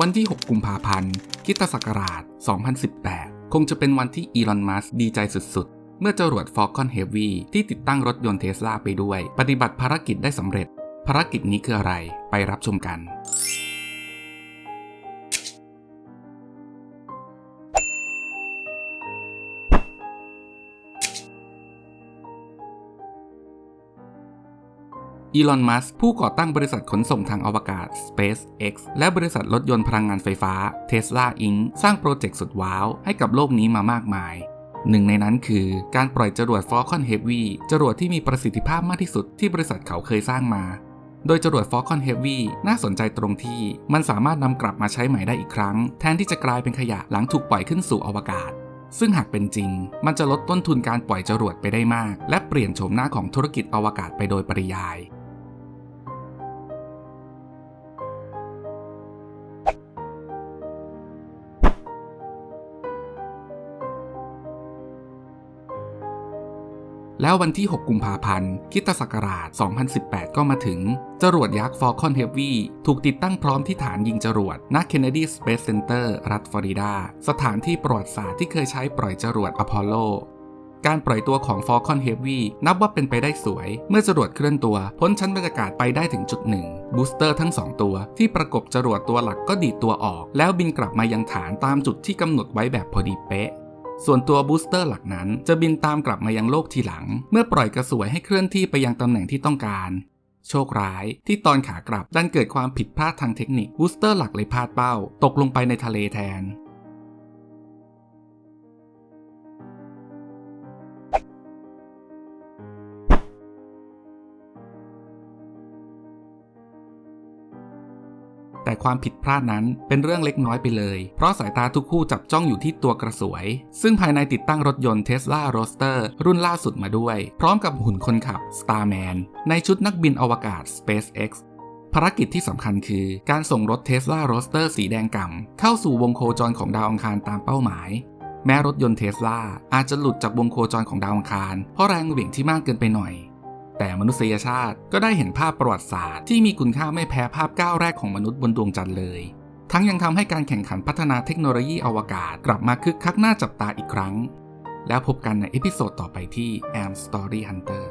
วันที่ 6 กุมภาพันธ์คิตศักราช 2018 คงจะเป็นวันที่อีลอนมัสดีใจสุดๆ เมื่อจรวด Falcon Heavy ที่ติดตั้งรถยนต์เทสลาไปด้วย ปฏิบัติภารกิจได้สำเร็จ ภารกิจนี้คืออะไร ไปรับชมกัน อีลอน มัสก์ผู้ก่อตั้งบริษัทขนส่งทางอวกาศ SpaceX และบริษัทรถยนต์พลังงานไฟฟ้า Tesla Inc. สร้างโปรเจกต์สุดว้าว ให้กับโลกนี้มามากมาย หนึ่งในนั้นคือการปล่อยจรวด Falcon Heavy จรวดที่มีประสิทธิภาพมากที่สุดที่บริษัทเขาเคยสร้างมา โดยจรวด Falcon Heavy น่าสนใจตรงที่มันสามารถนำกลับมาใช้ใหม่ได้อีกครั้ง แทนที่จะกลายเป็นขยะหลังถูกปล่อยขึ้นสู่อวกาศซึ่งหากเป็นจริง มันจะลดต้นทุนการปล่อยจรวดไปได้มาก และเปลี่ยนโฉมหน้าของธุรกิจอวกาศไปโดยปริยาย แล้ววันที่ 6 กุมภาพันธ์คิตศักราช 2018 ก็มาถึง จรวดยักษ์ Falcon Heavy ถูกติดตั้งพร้อมที่ฐานยิงจรวดณ Kennedy Space Center รัฐฟลอริดา สถานที่ประวัติศาสตร์ที่เคยใช้ปล่อยจรวดอพอลโลการปล่อยตัวของ Falcon Heavy นับว่าเป็นไปได้สวย เมื่อจรวดเคลื่อนตัว พ้นชั้นบรรยากาศไปได้ถึงจุดหนึ่งบูสเตอร์ทั้ง 2 ตัว ที่ประกบจรวดตัวหลักก็ดีดตัวออก แล้วบินกลับมายังฐานตามจุดที่กำหนดไว้แบบพอดีเป๊ะ ส่วนตัวบูสเตอร์หลักนั้น จะบินตามกลับมายังโลกทีหลัง เมื่อปล่อยกระสวยให้เคลื่อนที่ไปยังตำแหน่งที่ต้องการ โชคร้ายที่ตอนขากลับดันเกิดความผิดพลาดทางเทคนิคบูสเตอร์หลักเลยพลาดเป้า ตกลงไปในทะเลแทน แต่ความผิดพลาดนั้นเป็นเรื่องเล็กน้อยไปเลย เพราะสายตาทุกคู่จับจ้องอยู่ที่ตัวกระสวย ซึ่งภายในติดตั้งรถยนต์ Tesla Roadster รุ่นล่าสุดมาด้วย พร้อมกับหุ่นคนขับ Starman ในชุดนักบินอวกาศ SpaceX ภารกิจที่สำคัญคือการส่งรถ Tesla Roadster สีแดงก่ำเข้าสู่วงโคจรของดาวอังคารตามเป้าหมาย แม้รถยนต์เทสลาอาจจะหลุดจากวงโคจรของดาวอังคาร เพราะแรงเหวี่ยงที่มากเกินไปหน่อย แต่มนุษยชาติก็ได้เห็นภาพประวัติศาสตร์ที่มีคุณค่าไม่แพ้ภาพก้าวแรกของมนุษย์บนดวงจันทร์เลย ทั้งยังทำให้การแข่งขันพัฒนาเทคโนโลยีอวกาศกลับมาคึกคักน่าจับตาอีกครั้ง แล้วพบกันในเอพิโซดต่อไปที่ Am Story Hunter